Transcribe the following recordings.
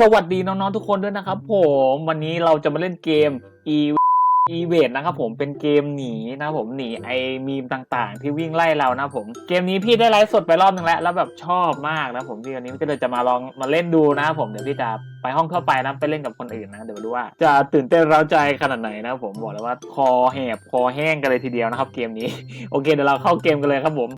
สวัสดีน้องๆทุกคนด้วยนะครับผมวันนี้เราจะมาเล่นเกม e e v a t นะครับผมเป็นเกมหนีนะผมหนีไอมีมต่างๆ ที่วิ่งไล่เรานะผมเกมนี้พี่ได้ไลฟ์สดไปรอบนึงแล้วแล้วแบบชอบมากนะผมที่วันนี้ก็เลยจะมาลองมาเล่นดูนะผมเดี๋ยวพี่จะไปห้องทั่วไปนะไปเล่นกับคนอื่นนะเดี๋ยวดูว่าจะตื่นเต้นเร้าใจขนาดไหนนะผมบอกเลยว่าคอแหบคอแห้งกันเลยทีเดียวนะครับเกมนี้โอเคเดี๋ยวเราเข้าเกมกันเลยครับผม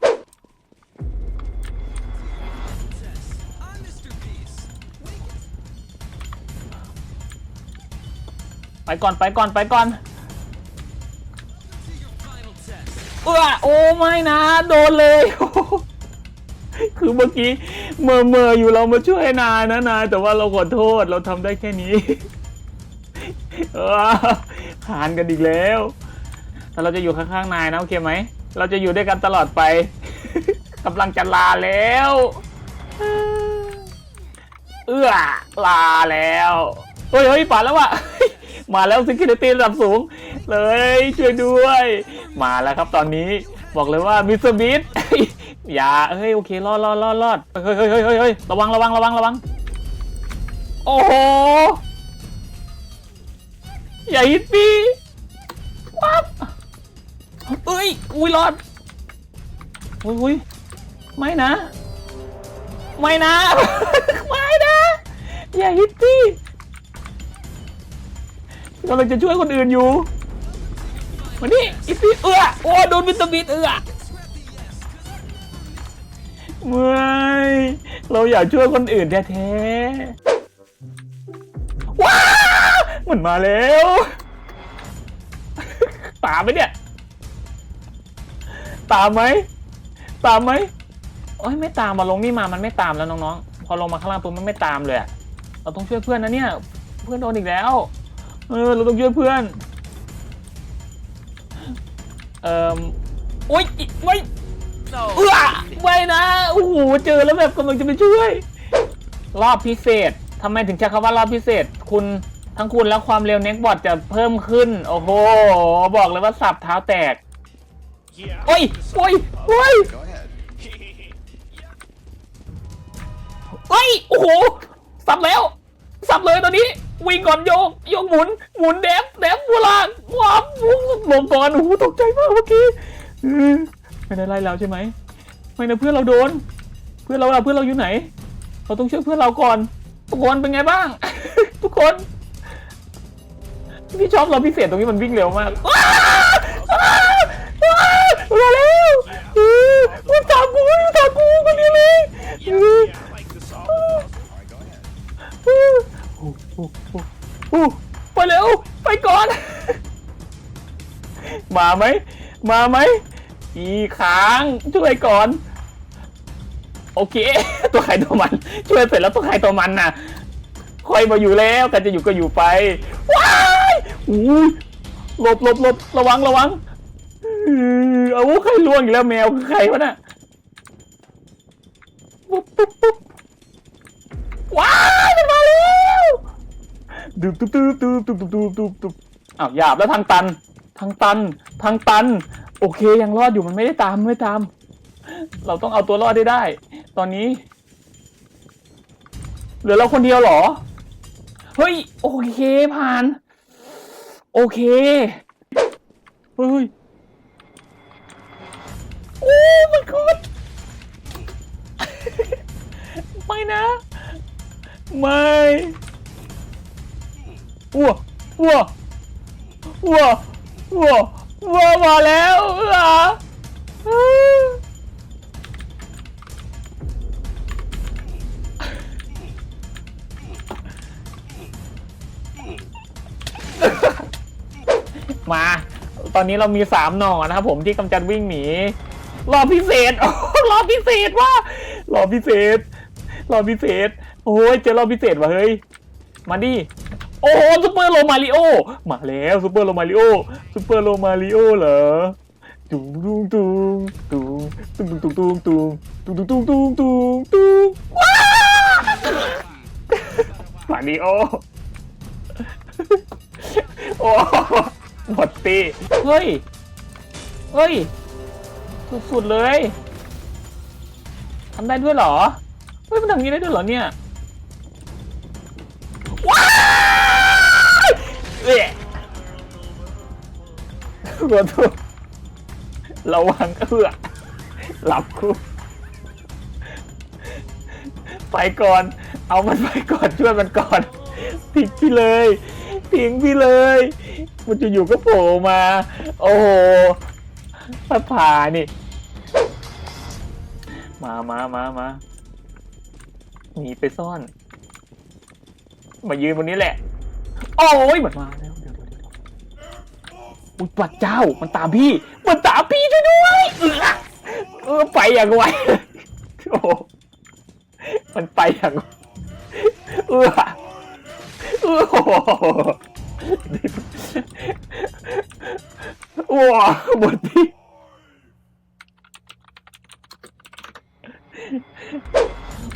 ไปก่อนไปก่อนไปก่อนเออโอ้ไม่นะ โดนเลย คือเมื่อกี้เมื่อเมื่ออยู่เรามาช่วยนายนะนายแต่ว่าเราขอโทษเราทำได้แค่นี้เออขานกันอีกแล้วแต่เราจะอยู่ข้างๆนายนะโอเคไหมเราจะอยู่ด้วยกันตลอดไปกำลังจะลาแล้ว เอื้อลาแล้วเฮ้ยเฮ้ยป่าแล้วอะ มาแล้วซิกิลิตี้ระดับสูง เลยช่วยด้วย มาแล้วครับตอนนี้บอกเลยว่ามิสเตอร์บีทอย่าเฮ้ยโอเครอดรอดรอดรอดเฮ้ยเฮ้ยเฮ้ยเฮ้ยเฮ้ยระวังระวังระวังระวัง โอ้โหอย่าฮิตปี้ปั๊บเอ้ยอุ้ยรอดอุ้ยอุ้ยไม่นะ ไม่นะ ไม่นะ อย่าฮิตตี้ กำลังจะช่วยคนอื่นอยู่มานี่อิตตี้เอื้อโอ้โดนวิตามินเอื้อเมื่อยเราอยากช่วยคนอื่นแท้ๆว้ามันมาแล้วตามไหมเนี่ย ตามไหมตามไหมโอ้ยไม่ตามมาลงนี่มามันไม่ตามแล้วน้องๆ พอลงมาข้างล่างปุ๊บมันไม่ตามเลยอะเราต้องช่วยเพื่อนนะเนี่ย เพื่อนโดนอีกแล้ว เออเราต้องช่วยเพื่อน เอ่อโอ๊ยอิไม่เอื้อไม่นะ โอ้โห เจอแล้วแบบกำลังจะไปช่วย รอบพิเศษทำไมถึงใช้คำว่ารอบพิเศษ คุณทั้งคุณและความเร็วเน็กบอร์ดจะเพิ่มขึ้น โอ้โห บอกเลยว่าสับเท้าแตก โอ้ย โอ้ย โอ้ย Go ahead. เฮ้ย โอ้โห สับแล้ว สับเลยตอนนี้ วิ่งก่อนโยกโยกหมุนหมุนแดฟแดฟโบราณว้าวลงก่อนโอ้โหตกใจมากเมื่อกี้ไม่ได้ไล่เราใช่ไหมไม่นะเพื่อนเราโดน เพื่อนเราเราเพื่อนเราอยู่ไหน เราต้องช่วยเพื่อนเราก่อนทุกคนเป็นไงบ้าง ทุกคนพี่ชอบเราพิเศษตรงนี้มันวิ่งเร็วมากว้าวว้าวว้าวมาแล้วเออมันตามกูมันตามกูคนนี้เลย โอ้ไปเร็ว ไปก่อน มาไหม มาไหม อีค้างช่วยก่อน โอเค ตัวใครตัวมัน ช่วยเสร็จแล้วตัวใครตัวมันน่ะคอยมาอยู่แล้วกันจะอยู่ก็อยู่ไป ว้ายอุ้ยหลบหลบหลบระวังระวังเอาใครล่วงอีกแล้วแมวคือใครวะน่ะปุ๊บปุ๊บปุ๊บว้าย ดูตุ๊บตุ๊บตุ๊บตุ๊บตุ๊บตุ๊บตุ๊บตุ๊บอ้าวหยาบแล้วทางตัน ทางตัน ทางตัน โอเคยังรอดอยู่มันไม่ได้ตามไม่ตาม เราต้องเอาตัวรอดได้ได้ ตอนนี้ เหลือเราคนเดียวเหรอ เฮ้ย โอเคผ่าน โอเค เฮ้ยโอ้มันกดไม่นะ ไม่ วัววัววัววัววัวมาแล้วเหรอมา ตอนนี้เรามีสามหน่อนะครับผมที่กำจัดวิ่งหนี รอบพิเศษโอ้รอบพิเศษว่ารอบพิเศษ รอบพิเศษ โอ้ยเจอรอบพิเศษว่ะเฮ้ย มาดิ อ้โหซูเปอร์โรมาริโอมาแล้วซูเปอร์โรมาริโอซูเปอร์โรมาริโอเหรอตุ้งตุ้งตุ้งตุ้งตุ้งตุ้งตุ้งตุ้งตุ้งตุ้งตุ้งตุ้งตุงตุงว้ามาริโอโอ้หมดตีเฮ้ยเฮ้ยสุดๆเลยทำได้ด้วยเหรอเฮ้ยมันทำอย่างนี้ได้ด้วยเหรอเนี่ย ขอโทษระวังเอื้อหลับครูไปก่อน เอามันไปก่อนช่วยมันก่อนทิ้งพี่เลยทิ้งพี่เลย มันจะอยู่ก็โผล่มา โอ้โหพระผ่านี่ มามามามาหนีไปซ่อน มายืนบนนี้แหละ โอ้ยมันมาแล้วเดี๋ยวเดี๋ยวเดี๋ยว อุ้ยปัดเจ้า มันตามพี่ มันตามพี่ช่วยด้วยเออไปอย่างไวโอ้มันไปอย่างเออเออโอ้โหว้าหมดที่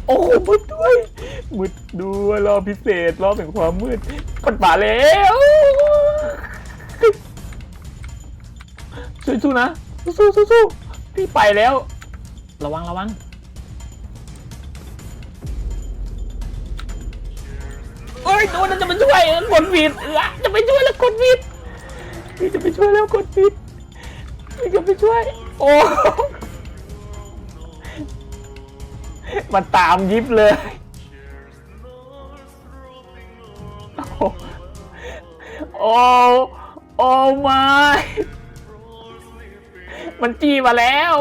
โอ้โหมืดด้วยมืดด้วยรอบพิเศษรอบแห่งความมืดปัดป่าแล้ว สู้ๆนะ สู้ๆสู้ๆพี่ไปแล้ว ระวังระวังเอ้ยโดนจะมาช่วยกดผิดเออจะไปช่วยแล้วกดผิดพี่จะไปช่วยแล้วกดผิดพี่จะไปช่วย โอ้มันตามยิบเลยโอ้ โอ้โอ้ไม่ มันจี้มาแล้ว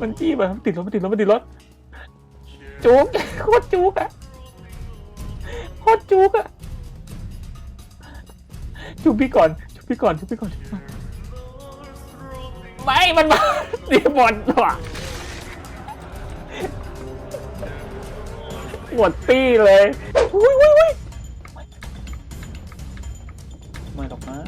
มันจี้มาติดรถมันติดรถมันติดรถ จุกโคตรจุกอะโคตรจุกอะจุกพี่ก่อนจุกพี่ก่อนจุกพี่ก่อนไม่มันมาดีหมดว่ะหมดตี้เลยอุ้ยอุ้ยอุ้ยไม่หรอกนะ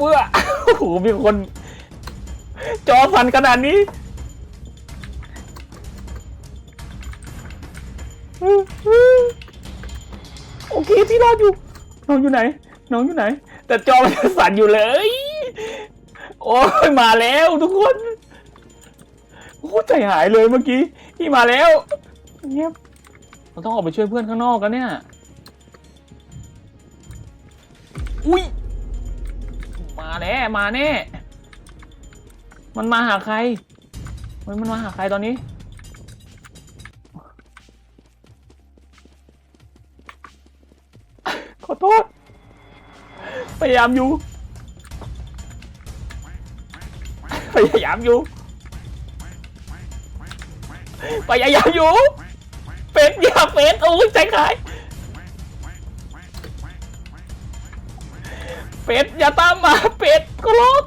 เมื่อโอ้โหมีคน จอสั่นขนาดนี้โอเคพี่รอดอยู่ น้องอยู่ไหน น้องอยู่ไหน แต่จอมันสั่นอยู่เลย โอ้ยมาแล้วทุกคนโอ้ใจหายเลยเมื่อกี้ พี่มาแล้วเงียบเราต้องออกไปช่วยเพื่อนข้างนอกกันเนี่ย อุ้ย มาแน่มาแน่ มันมาหาใครเฮ้ยมันมาหาใครตอนนี้ ขอโทษ พยายามอยู่ พยายามอยู่ พยายามอยู่ เป็ดอย่าเป็ดโอ้ยใจขาย เป็ดอย่าตามมาเป็ดก็รบ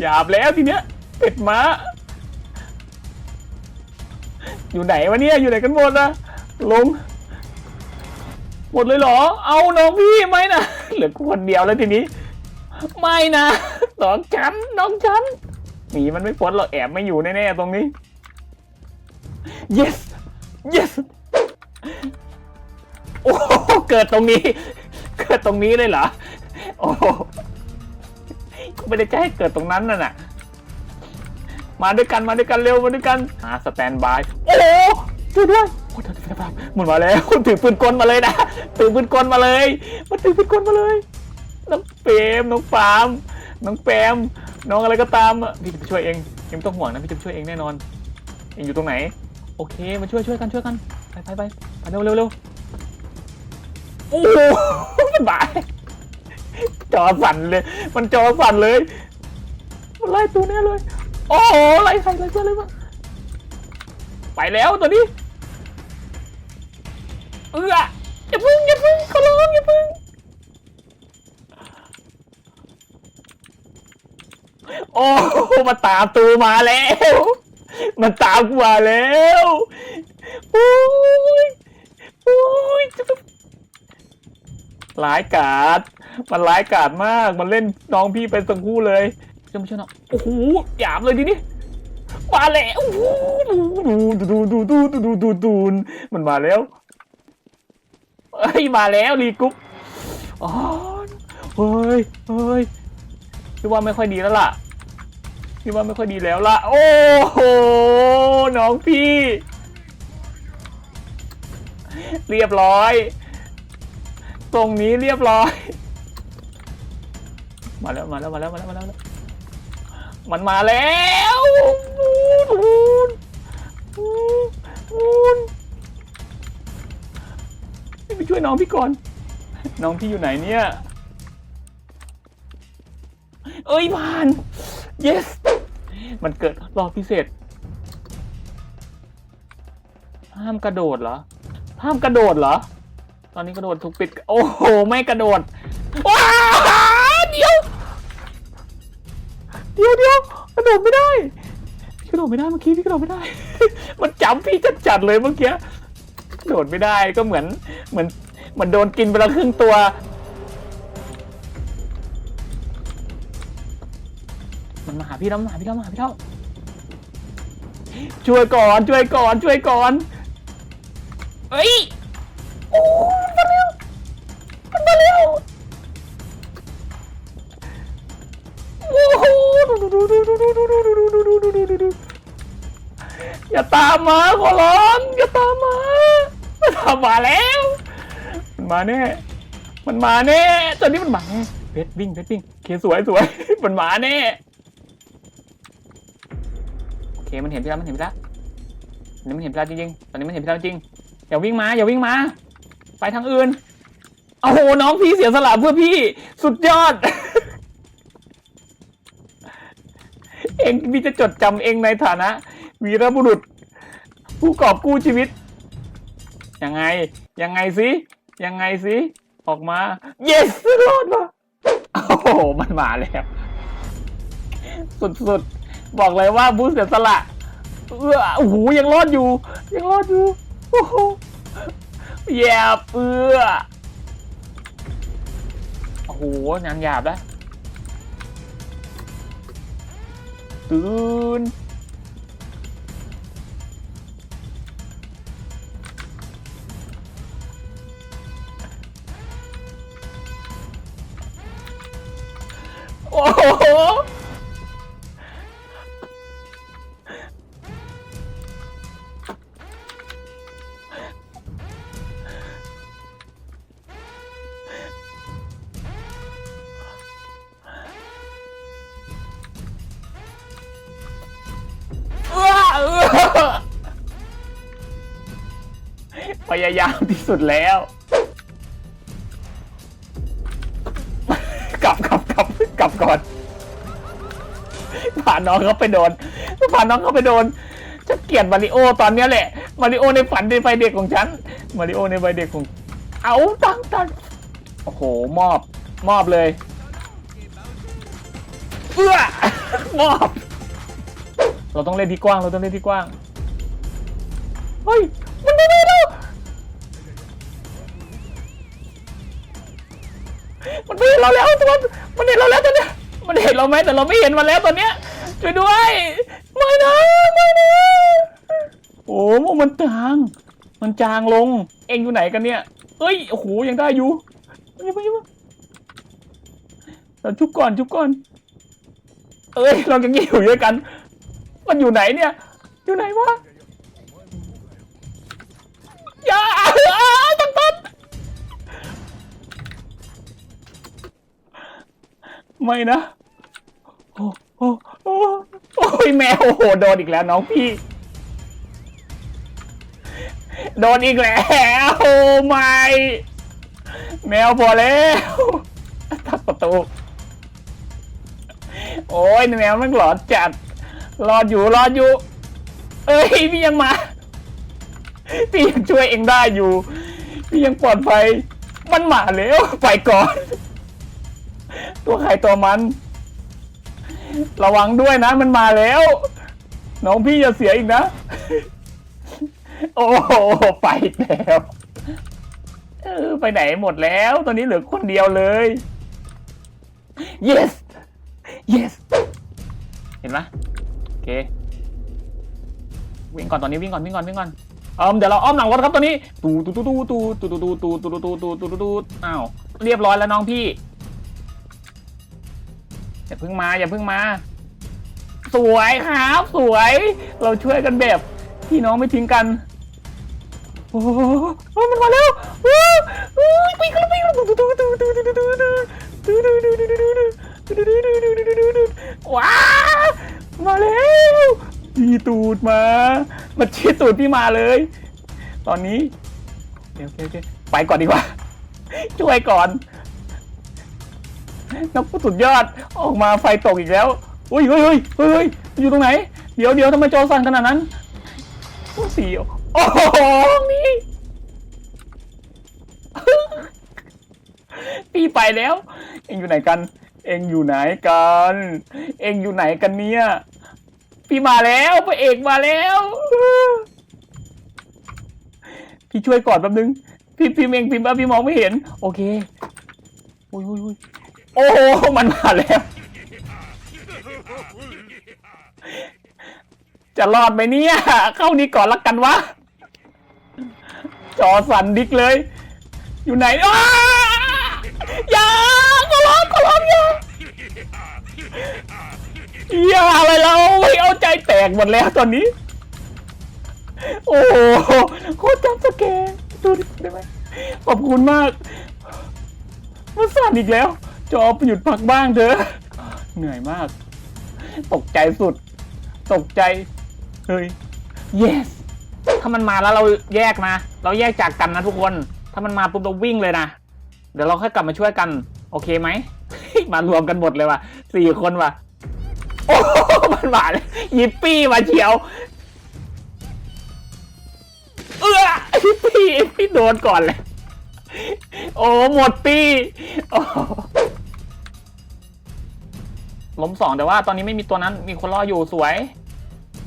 หยาบแล้วทีเนี้ยเป็ดมาอยู่ไหนวะเนี่ยอยู่ไหนกันหมดอะลงหมดเลยเหรอ เอาน้องพี่ไหมนะเหลือคนเดียวแล้วทีนี้ ไม่นะน้องฉันน้องฉันหนีมันไม่พ้นหรอกแอบไม่อยู่แน่ๆตรงนี้ yes yes โอ้โหเกิดตรงนี้ เกิดตรงนี้เลยเหรอ โอ้โหกูไม่ได้จะให้เกิดตรงนั้นน่ะน่ะ มาด้วยกันมาด้วยกันเร็วมาด้วยกันหาสแตนบาย โอ้โหช่วยด้วยโอ้ยเดี๋ยวเดี๋ยวมันมาแล้วถือปืนกลมาเลยนะถือปืนกลมาเลยมันถือปืนกลมาเลยน้องเปมน้องฟาร์มน้องแปมน้องอะไรก็ตามอะพี่จะไปช่วยเองเองไม่ต้องห่วงนะพี่จะไปช่วยเองแน่นอน เองอยู่ตรงไหน โอเคมาช่วยช่วยกันช่วยกันไปไปไปไปเร็วเร็วเร็ว โอ้โหมันบายจอสั่นเลย มันจอสั่นเลย มันไล่ตัวเนี้ยเลย โอ้โหไล่ใครไล่เพื่อนเลยมั้งไปแล้วตัวนี้ เอื้ออย่าพึ่งอย่าพึ่งขอร้องอย่าพึ่งโอ้มาตามตูมาแล้ว มันตามกูมาแล้ว โอ้ยโอ้ย ร้ายกาดมันร้ายกาดมากมันเล่นน้องพี่เป็นสังคู่เลยจะไม่ใช่นะโอ้โหหยามเลยทีนี้มาแล้วโอ้โหดูดูดูดูดูดูดูดูมันมาแล้วเอ้ยมาแล้วรีกรุ๊ปอ๋อเฮ้ยเฮ้ยพี่ว่าไม่ค่อยดีแล้วล่ะพี่ว่าไม่ค่อยดีแล้วล่ะ โอ้โหน้องพี่ เรียบร้อย ตรงนี้เรียบร้อย มาแล้วมาแล้วมาแล้วมาแล้วมาแล้ว มันมาแล้วนูนนูนนูนไปช่วยน้องพี่ก่อน น้องพี่อยู่ไหนเนี่ย เอ้ยผ่าน yes มันเกิดรอบพิเศษ ห้ามกระโดดเหรอ ห้ามกระโดดเหรอ ตอนนี้กระโดดถูกปิด โอ้โห ไม่กระโดดว้าวเดี๋ยว เดี๋ยวเดี๋ยวกระโดดไม่ได้พี่กระโดดไม่ได้เมื่อกี้พี่กระโดดไม่ได้ มันจำพี่จัดจัดๆเลยเมื่อกี้กระโดดไม่ได้ก็เหมือนเหมือนเหมือนโดนกินไปละครึ่งตัวมันมาหาพี่แล้วมาหาพี่แล้วมาหาพี่แล้วช่วยก่อนช่วยก่อนช่วยก่อนเฮ้ยโอ้ ตามมาขอร้องอย่าตามมามันตามมาแล้ว มันมาแน่ มันมาแน่ตอนนี้มันมาแน่เพชรวิ่งเพชรวิ่งโอเคสวยสวย มันมาแน่โอเคมันเห็นพี่แล้วมันเห็นพี่แล้วตอนนี้มันเห็นพี่แล้วจริงๆตอนนี้มันเห็นพี่แล้วจริงอย่าวิ่งมาอย่าวิ่งมา ไปทางอื่นโอ้โหน้องพี่เสียสละเพื่อพี่สุดยอด เองพี่จะจดจำเองในฐานะ วีรบุรุษ ผู้กอบกู้ชีวิต ยังไง ยังไงสิยังไงสิออกมา yes รอดมาโอ้โห มันมาแล้ว สุดๆ บอกเลยว่าบูสเสียสละเออโอ้โหยังรอดอยู่ ยังรอดอยู่โอ้โหแยบเอือโอ้โหงานหยาบแล้วตื่น โอ้โหพยายามที่สุดแล้ว น้องเขาไปโดนพาน้องเขาไปโดนฉันเกลียดมาริโอตอนเนี้ยแหละมาริโอในฝันในไฟเด็กของฉันมาริโอในไฟเด็กของ เอาตังตังโอ้โหมอบมอบเลยเอื้อมอบ เราต้องเล่นที่กว้างเราต้องเล่นที่กว้างเฮ้ยมันไม่ได้แล้วมันไม่เห็นเราแล้วทุกคนมันเห็นเราแล้วตอนเนี้ยมันเห็นเราไหมแต่เราไม่เห็นมันแล้วตอนเนี้ย ช่วยด้วยไม่นะไม่นะโอ้โหมันจาง มันจางลง เองอยู่ไหนกันเนี่ยเฮ้ยโอ้โหยังได้อยู่ยังไม่ยังเราชุบก่อนชุบก่อน เอ้ยเรายังอยู่ด้วยกัน มันอยู่ไหนเนี่ย อยู่ไหนวะอย่าตั้งต้นไม่นะโอ้ อ้โอ้โอ้ยแมวโอ้โหโดนอีกแล้วน้องพี่ โดนอีกแล้วโอ้ไม่แมวพอแล้วทับประตู โอ้ยแมวมันหลอนจัดรอดอยู่รอดอยู่ เอ้ยพี่ยังมา พี่ยังช่วยเองได้อยู่ พี่ยังปลอดภัยมันมาแล้วไปก่อน ตัวใครตัวมัน ระวังด้วยนะมันมาแล้ว น้องพี่อย่าเสียอีกนะ โอ้โหไปแล้วเออไปไหนหมดแล้ว ตอนนี้เหลือคนเดียวเลย yes yes เห็นไหมโอเค วิ่งก่อนตอนนี้วิ่งก่อนวิ่งก่อนวิ่งก่อนเออเดี๋ยวเราอ้อมหลังรถครับตอนนี้ ตูตูตูตูตูตูตูตูตูตูตูตูตูตูตูอ้าวเรียบร้อยแล้วน้องพี่ อย่าเพิ่งมาอย่าเพิ่งมา สวยครับสวย เราช่วยกันแบบพี่น้องไม่ทิ้งกันโอ้โหมันมาแล้วโอ้โหไปกันไปกันว้ามาแล้วพี่ตูดมามาชี้ตูดพี่มาเลย ตอนนี้โอเคโอเคไปก่อนดีกว่า ช่วยก่อน นักสุดยอด ออกมาไฟตกอีกแล้ว อุ้ยเฮ้ยเฮ้ยเฮ้ยอยู่ตรงไหน เดี๋ยวเดี๋ยวทำไมจอสั่นขนาดนั้นโอ้สีโอ้โหนี่พี่ไปแล้ว เอ็งอยู่ไหนกัน เอ็งอยู่ไหนกัน เอ็งอยู่ไหนกันเนี่ย พี่มาแล้วพระเอกมาแล้ว พี่ช่วยก่อนแป๊บนึง พี่พิมพ์เองพิมพ์ว่าพี่มองไม่เห็น โอเค อุ้ยอุ้ยอุ้ย โอ้โห มันมาแล้ว จะรอดไหมเนี่ย เข้านี้ก่อนละกันวะ จอสั่นดิกเลย อยู่ไหนอ้าอย่าขอร้องขอร้องอย่าอย่าอะไรเราไม่เอาใจแตกหมดแล้วตอนนี้ โอ้โหโคตรจับสแกดูดิได้ไหมขอบคุณมากมันสั่นอีกแล้ว จอหยุดพักบ้างเถอะเหนื่อยมาก ตกใจสุด ตกใจ เฮ้ย yes ถ้ามันมาแล้วเราแยกนะ เราแยกจากกันนะทุกคน ถ้ามันมาปุ๊บเราวิ่งเลยนะ เดี๋ยวเราค่อยกลับมาช่วยกัน โอเคไหม มารวมกันหมดเลยว่ะสี่คนว่ะ โอ้มันมาเลยยิปปี้มาเฉียว เอื้อพี่พี่โดนก่อนเลย โอ้หมดปีโอ้ ล้มสองแต่ว่าตอนนี้ไม่มีตัวนั้นมีคนรออยู่สวย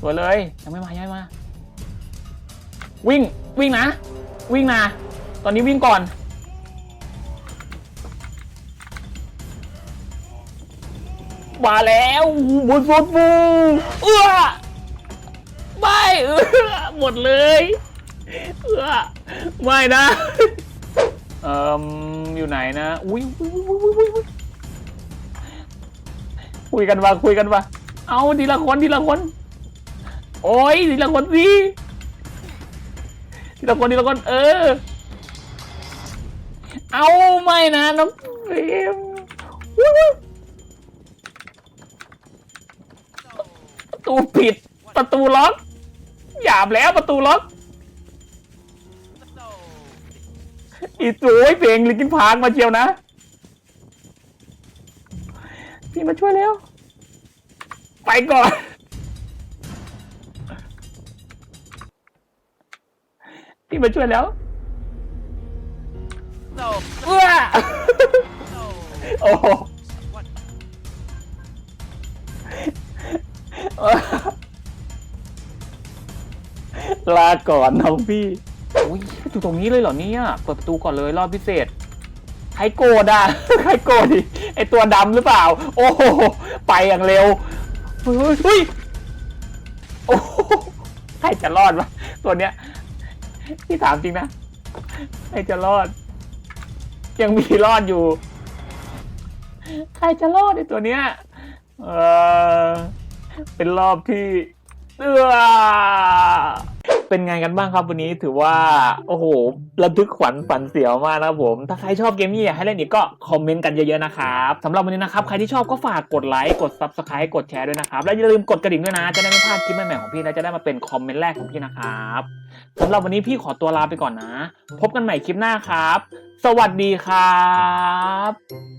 สวยเลยยังไม่มายังไม่มา วิ่งวิ่งนะ วิ่งนะ ตอนนี้วิ่งก่อน มาแล้วบุญบุญบูเอื้อไม่เอื้อหมดเลยเอื้อไม่นะเอ่มอยู่ไหนนะ อุ้ยอุ้ยอุ้ยอุ้ยอุ้ย คุยกันว่าคุยกันว่า เอาทีละคนทีละคน โอ้ยทีละคนสิทีละคนทีละคน เออ เอาไม่นะน้องเฟมประตูปิด ประตูล็อกหยาบแล้วประตูล็อกอีสวยเพลงลิกินพากมาเชียวนะ พี่มาช่วยแล้วไปก่อน พี่มาช่วยแล้ว No, เอื้อ no. โอ้โห What? ลาก่อนน้องพี่อุ้ยอยู่ตรงนี้เลยเหรอเนี่ย เปิดประตูก่อนเลยรอบพิเศษ ใครโกรธอะ ใครโกรธดิ ไอตัวดำหรือเปล่า โอ้โหไปอย่างเร็วเฮ้ยโอ้โหใครจะรอดวะตัวเนี้ยพี่ถามจริงนะใครจะรอด ยังมีรอดอยู่ ใครจะรอดไอตัวเนี้ยเออเป็นรอบที่เออ เป็นไงกันบ้างครับวันนี้ถือว่า โอ้โหระทึกขวัญฝันเสียวมากนะครับผม ถ้าใครชอบเกมนี้อยากให้เล่นอีกก็คอมเมนต์กันเยอะๆนะครับสำหรับวันนี้นะครับ ใครที่ชอบก็ฝากกดไลค์กด subscribe กดแชร์ด้วยนะครับ แล้วอย่าลืมกดกระดิ่งด้วยนะ จะได้ไม่พลาดคลิปใหม่ๆของพี่และจะได้มาเป็นคอมเมนต์แรกของพี่นะครับสำหรับวันนี้พี่ขอตัวลาไปก่อนนะ พบกันใหม่คลิปหน้าครับ สวัสดีครับ